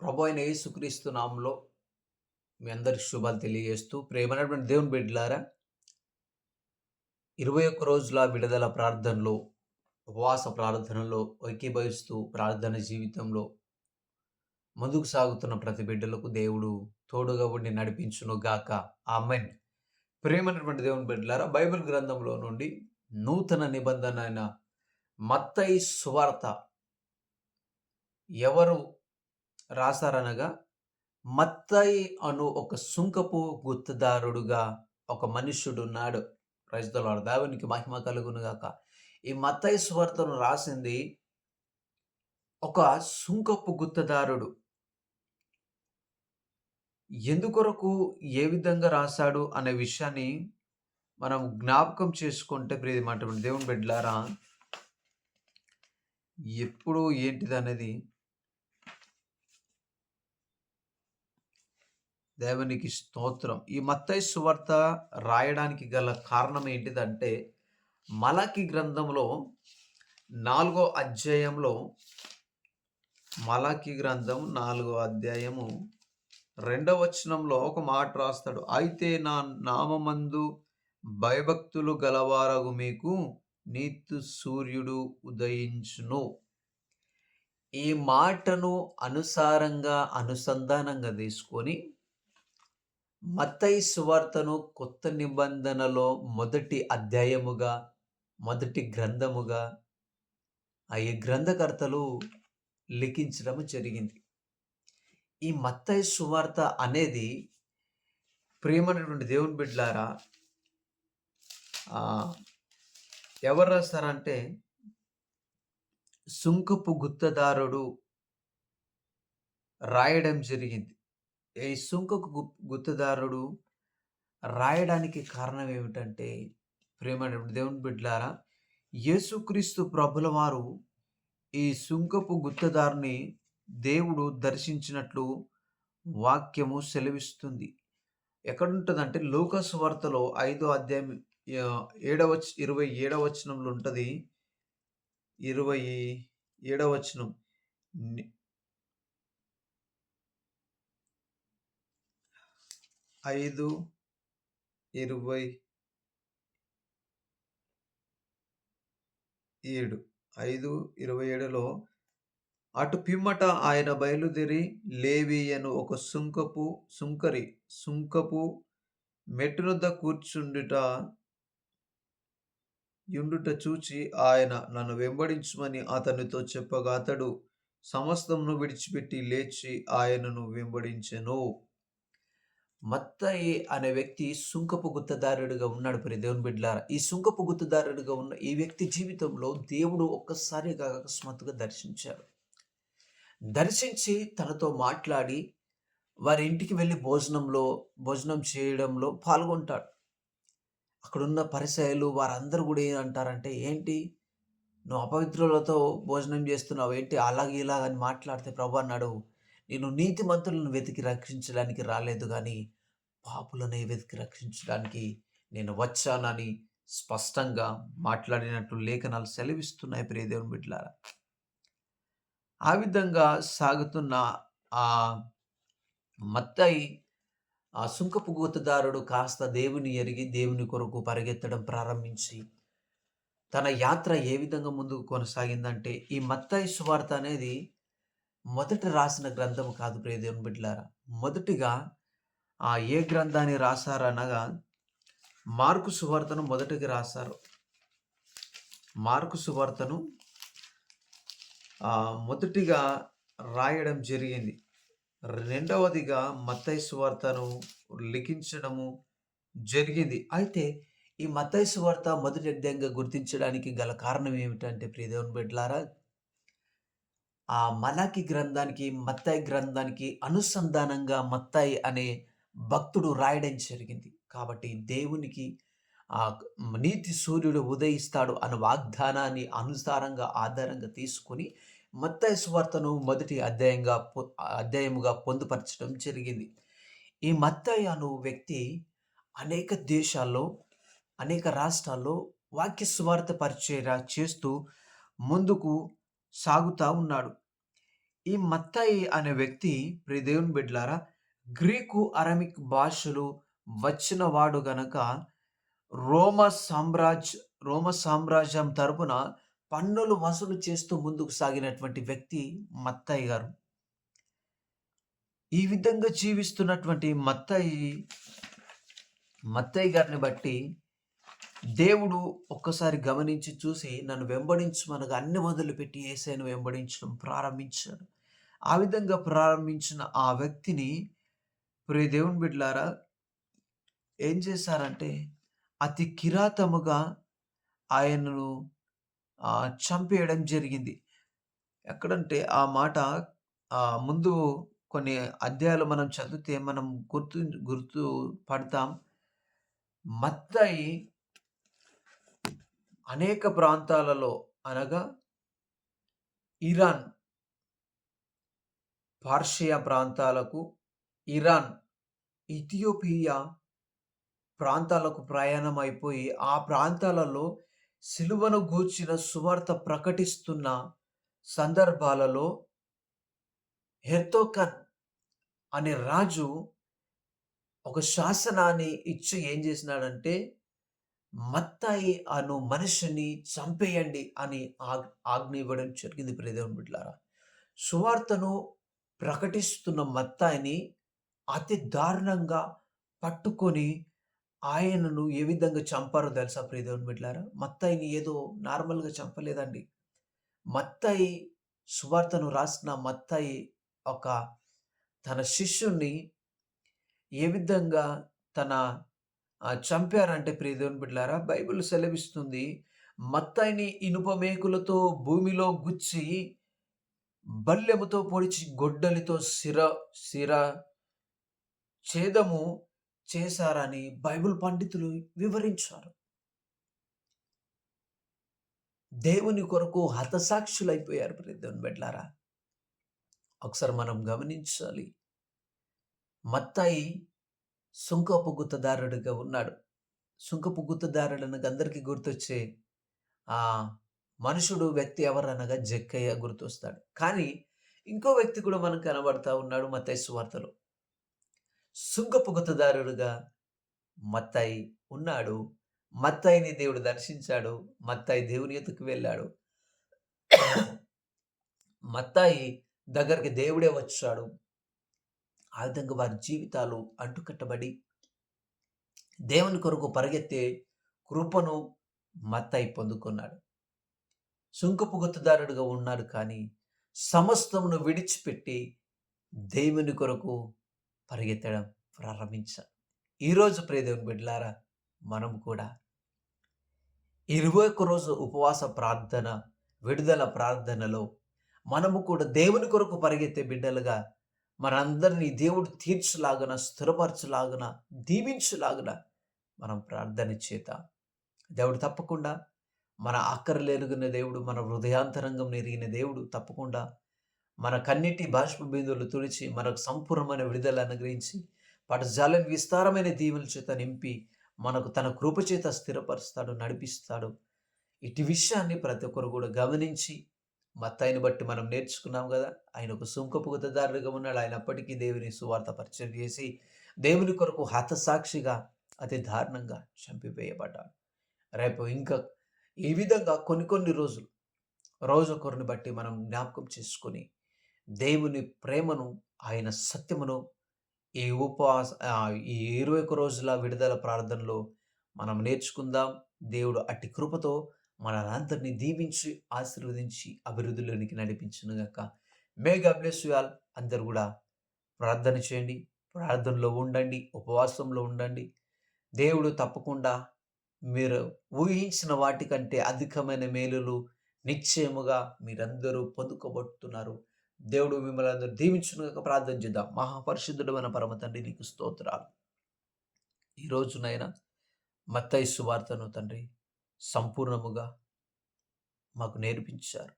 ప్రభు అయిన యేసుక్రీస్తు నామంలో మీ అందరికి శుభాలు తెలియజేస్తూ ప్రేమైనటువంటి దేవుని బిడ్డలారా ఇరవై ఒక్క రోజుల విడుదల ప్రార్థనలో ఉపవాస ప్రార్థనలో ఐక్యభవిస్తూ ప్రార్థన జీవితంలో ముందుకు సాగుతున్న ప్రతి బిడ్డలకు దేవుడు తోడుగా ఉండి నడిపించును గాక. ఆమెన్. ప్రేమైనటువంటి దేవుని బిడ్డలారా బైబిల్ గ్రంథంలో నుండి నూతన నిబంధన అయిన మత్తయి సువార్త ఎవరు రాశారనగా మత్తయి అను ఒక సుంకపు గుర్తుదారుడుగా ఒక మనుష్యుడున్నాడు. ఉన్నాడు దావునికి దేవునికి మహిమ కలుగునుగాక ఈ మత్తయి సువార్తను రాసింది ఒక సుంకపు గుత్తదారుడు. ఎందుకొరకు ఏ విధంగా రాశాడు అనే విషయాన్ని మనం జ్ఞాపకం చేసుకుంటే ప్రియమైనటువంటి దేవుని బిడ్డలారా ఎప్పుడు ఏంటిది అనేది దేవునికి స్తోత్రం. ఈ మత్తై సువార్త రాయడానికి గల కారణం ఏంటిదంటే మలకి గ్రంథంలో నాలుగో అధ్యాయంలో మలకి గ్రంథం నాలుగో అధ్యాయము రెండవ వచనంలో ఒక మాట రాస్తాడు. అయితే నా నామందు భయభక్తులు గలవారగు మీకు నీతు సూర్యుడు ఉదయించును. ఈ మాటను అనుసారంగా అనుసంధానంగా తీసుకొని మత్తయి సువార్తను కొత్త నిబంధనలో మొదటి అధ్యాయముగా మొదటి గ్రంథముగా ఆ ఈ గ్రంథకర్తలు లిఖించడం జరిగింది. ఈ మత్తయి సువార్త అనేది ప్రియమైనటువంటి దేవుని బిడ్డలారా ఎవరు రాస్తారంటే సుంకపు గుత్తదారుడు రాయడం జరిగింది. ఈ సుంకకు గు- గుత్తదారుడు రాయడానికి కారణం ఏమిటంటే ప్రేమ దేవుని బిడ్డలారా యేసుక్రీస్తు ప్రభుల వారు ఈ సుంకపు గుత్తదారుని దేవుడు దర్శించినట్లు వాక్యము సెలవిస్తుంది. ఎక్కడుంటుందంటే లోకస్ వార్తలో ఐదో అధ్యాయం ఏడవ ఇరవై ఏడవ వచనంలో ఉంటుంది. ఇరవై ఏడవచనం వచనం ని- ఐదు ఇరవై ఏడు. ఐదు ఇరవై ఏడులో అటు పిమ్మట ఆయన బయలుదేరి లేవియను ఒక సుంకపు సుంకరి సుంకపు మెట్టునొద్ద కూర్చుండుట యుండుట చూచి ఆయన నన్ను వెంబడించుమని అతనితో చెప్పగా అతడు సమస్తమును విడిచిపెట్టి లేచి ఆయనను వెంబడించెను. మత్తయి అనే వ్యక్తి సుంకపు గుత్తదారుడిగా ఉన్నాడు ప్రియ దేవుని బిడ్డలారా ఈ సుంకపు గుత్తదారుడిగా ఉన్న ఈ వ్యక్తి జీవితంలో దేవుడు ఒక్కసారిగా అకస్మాత్తుగా దర్శించాడు. దర్శించి తనతో మాట్లాడి వారి ఇంటికి వెళ్ళి భోజనంలో భోజనం చేయడంలో పాల్గొంటాడు. అక్కడున్న పరిసయాలు వారందరూ కూడా ఏం అంటారంటే ఏంటి? నువ్వు అపవిత్రులతో భోజనం చేస్తున్నావు ఏంటి? అలాగే ఇలాగని మాట్లాడితే ప్రభు అన్నాడు నేను నీతిమంతులను వెతికి రక్షించడానికి రాలేదు కానీ పాపులనే వెతికి రక్షించడానికి నేను వచ్చానని స్పష్టంగా మాట్లాడినట్లు లేఖనాలు సెలవిస్తున్నాయి ప్రియదేవుని బిడ్డలారా. ఆ విధంగా సాగుతున్న ఆ మత్తయి ఆ సుంకపు గూతదారుడు కాస్త దేవుని ఎరిగి దేవుని కొరకు పరిగెత్తడం ప్రారంభించి తన యాత్ర ఏ విధంగా ముందుకు కొనసాగిందంటే ఈ మత్తయి సువార్త అనేది మొదట రాసిన గ్రంథం కాదు ప్రియ దేవుని బిడ్డలారా. మొదటిగా ఆ ఏ గ్రంథాన్ని రాశారనగా మార్కు సువార్తను మొదటిగా రాశారు. మార్కు సువార్తను మొదటిగా రాయడం జరిగింది. రెండవదిగా మత్తయి సువార్తను లిఖించడము జరిగింది. అయితే ఈ మత్తయి సువార్త మొదటి అధ్యాయంగా గుర్తించడానికి గల కారణం ఏమిటంటే ప్రియదేవుని బిడ్డలారా ఆ మలాకి గ్రంథానికి మత్తాయి గ్రంథానికి అనుసంధానంగా మత్తాయి అనే భక్తుడు రాయడం జరిగింది. కాబట్టి దేవునికి ఆ నీతి సూర్యుడు ఉదయిస్తాడు అన్న వాగ్దానాన్ని అనుసారంగా ఆధారంగా తీసుకొని మత్తాయి సువార్తను మొదటి అధ్యాయంగా పొ- అధ్యాయముగా పొందుపరచడం జరిగింది. ఈ మత్తాయి అను వ్యక్తి అనేక దేశాల్లో అనేక రాష్ట్రాల్లో వాక్య సువార్త పరిచయ చేస్తూ ముందుకు సాగుతా ఉన్నాడు. ఈ మత్తాయి అనే వ్యక్తి ప్రియ బిడ్లారా గ్రీకు అరమిక్ భాషలు వచ్చిన వాడు గనక రోమ సామ్రాజ్ రోమ సామ్రాజ్యం తరపున పన్నులు వసూలు చేస్తూ ముందుకు సాగినటువంటి వ్యక్తి మత్తాయి గారు. ఈ విధంగా జీవిస్తున్నటువంటి మత్తాయి మత్తయ్య గారిని బట్టి దేవుడు ఒక్కసారి గమనించి చూసి నన్ను వెంబడించమనగా అన్ని మొదలుపెట్టి ఏసైను వెంబడించడం ప్రారంభించాడు. ఆ విధంగా ప్రారంభించిన ఆ వ్యక్తిని ప్రే దేవుని బిడ్డలారా ఏం చేశారంటే అతి కిరాతముగా ఆయనను చంపేయడం జరిగింది. ఎక్కడంటే ఆ మాట ముందు కొన్ని అధ్యాయాలు మనం చదివితే మనం గుర్తు గుర్తు పడతాం. మత్తయి అనేక ప్రాంతాలలో అనగా ఇరాన్ పార్షియా ప్రాంతాలకు ఇరాన్ ఇథియోపియా ప్రాంతాలకు ప్రయాణం అయిపోయి ఆ ప్రాంతాలలో సిలువను గూర్చిన సువార్త ప్రకటిస్తున్న సందర్భాలలో హెర్తోకన్ అనే రాజు ఒక శాసనాన్ని ఇచ్చి ఏం చేసినాడంటే మత్తాయి అను మనిషిని చంపేయండి అని ఆగ్ ఆజ్ఞ ఇవ్వడం జరిగింది ప్రియదేవుని బిడ్డలారా. సువార్తను ప్రకటిస్తున్న మత్తాయిని అతి దారుణంగా పట్టుకొని ఆయనను ఏ విధంగా చంపారో తెలుసా ప్రియదేవుని బిడ్డలారా? మత్తాయిని ఏదో నార్మల్గా చంపలేదండి. మత్తాయి సువార్తను రాసిన మత్తాయి ఒక తన శిష్యుణ్ణి ఏ విధంగా తన చంపారంటే ప్రియదేవుని బిడ్డలారా బైబిల్ సెలవిస్తుంది మత్తాయిని ఇనుప మేకులతో భూమిలో గుచ్చి బల్లెముతో పొడిచి గొడ్డలితో సిర సిర ఛేదము చేశారని బైబిల్ పండితులు వివరించారు. దేవుని కొరకు హతసాక్షులైపోయారు ప్రియదేవుని బిడ్డారా ఒకసారి మనం గమనించాలి. మత్తాయి సుంకపు గుత్తదారుడిగా ఉన్నాడు. సుంకపు గుత్తదారుడు అనగా అందరికీ గుర్తొచ్చే ఆ మనుషుడు వ్యక్తి ఎవరనగా జక్కయ్య గుర్తొస్తాడు. కానీ ఇంకో వ్యక్తి కూడా మనకు కనబడతా ఉన్నాడు మత్తాయి సువార్తలో సుంకపు గుత్తదారుడుగా మత్తాయి ఉన్నాడు. మత్తాయిని దేవుడు దర్శించాడు. మత్తాయి దేవుని ఎత్తుకు వెళ్ళాడు. మత్తాయి దగ్గరికి దేవుడే వచ్చాడు. ఆ విధంగా వారి జీవితాలు అంటుకట్టబడి దేవుని కొరకు పరిగెత్తే కృపను మత్తాయి పొందుకున్నాడు. సుంకపు గుర్తుదారుడుగా ఉన్నాడు కానీ సమస్తమును విడిచిపెట్టి దేవుని కొరకు పరిగెత్తడం ప్రారంభించాడు ఈరోజు ప్రియదేవుని బిడ్డలారా మనం కూడా ఇరవై ఒక్క రోజు ఉపవాస ప్రార్థన విడుదల ప్రార్థనలో మనము కూడా దేవుని కొరకు పరిగెత్తే బిడ్డలుగా మనందరినీ దేవుడు తీర్చులాగన స్థిరపరచులాగన దీవించులాగన మనం ప్రార్థన చేత దేవుడు తప్పకుండా మన ఆఖరలేరుగిన దేవుడు మన హృదయాంతరంగం ఎరిగిన దేవుడు తప్పకుండా మన కన్నిటి బాష్ప బిందువులు తుడిచి మనకు సంపూర్ణమైన విడుదల అనుగ్రహించి పటజాలం విస్తారమైన దీవుల చేత నింపి మనకు తన కృప చేత స్థిరపరుస్తాడు నడిపిస్తాడు. ఇటు విషయాన్ని ప్రతి ఒక్కరు కూడా గమనించి మత్తాయిని బట్టి మనం నేర్చుకున్నాం కదా. ఆయన ఒక సుంకపు గుతదారుడిగా ఉన్నాడు అయినప్పటికీ దేవుని సువార్త పరిచయం చేసి దేవుని కొరకు హతసాక్షిగా అతి దారుణంగా చంపివేయబడ్డాడు. రేపు ఇంకా ఈ విధంగా కొన్ని కొన్ని రోజులు రోజొకరిని బట్టి మనం జ్ఞాపకం చేసుకొని దేవుని ప్రేమను ఆయన సత్యమును ఈ ఉపవాస ఈ ఇరవై ఒక్క రోజుల విడుదల ప్రార్థనలో మనం నేర్చుకుందాం. దేవుడు అట్టి కృపతో మనందరినీ దీవించి ఆశీర్వదించి అభివృద్ధిలోనికి నడిపించును గాక మే బ్లెస్ ఆల్. అందరు కూడా ప్రార్థన చేయండి. ప్రార్థనలో ఉండండి. ఉపవాసంలో ఉండండి. దేవుడు తప్పకుండా మీరు ఊహించిన వాటికంటే అధికమైన మేలులు నిశ్చయముగా మీరందరూ పొందుకోబడుతున్నారు దేవుడు మిమ్మల్ని అందరూ దీవించునుగా ప్రార్థన చేద్దాం. మహాపరిశుద్ధుడమైన పరమ తండ్రి నీకు స్తోత్రాలు. ఈ రోజునైనా మత్తయి సువార్తను తండ్రి సంపూర్ణముగా మాకు నేర్పించారు.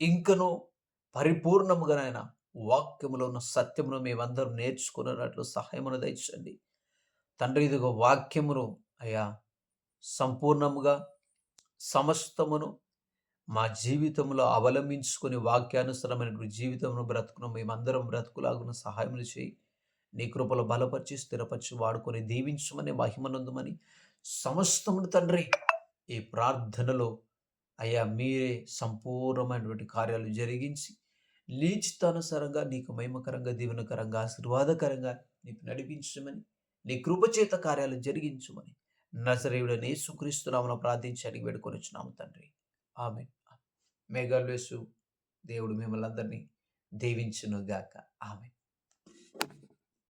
ఇంకనూ పరిపూర్ణముగానైనా వాక్యములో ఉన్న సత్యమును మేమందరం నేర్చుకున్నట్లు సహాయమును దయచండి తండ్రి ఇదిగో వాక్యమును అయ్యా సంపూర్ణముగా సమస్తమును మా జీవితంలో అవలంబించుకొని వాక్యానుసరమైనటువంటి జీవితంలో బ్రతుకును మేమందరం బ్రతుకులాగున సహాయములు చేయి. నీ కృపలో బలపరిచి స్థిరపరిచి వాడుకొని దీవించమని మహిమనందుమని సమస్తమును తండ్రి ఈ ప్రార్థనలో అయ్యా మీరే సంపూర్ణమైనటువంటి కార్యాలు జరిగించి నీ చిత్తానుసారంగా నీకు మహిమకరంగా దీవెనకరంగా ఆశీర్వాదకరంగా నీకు నడిపించమని నీ కృపచేత కార్యాలు జరిగించమని నజరేయుడని యేసుక్రీస్తునామను ప్రార్థించి అడిగి వేడుకొని వచ్చినాము తండ్రి. ఆమె మేఘాలు దేవుడు మిమ్మల్ని అందరినీ దీవించునుగాక. ఆమె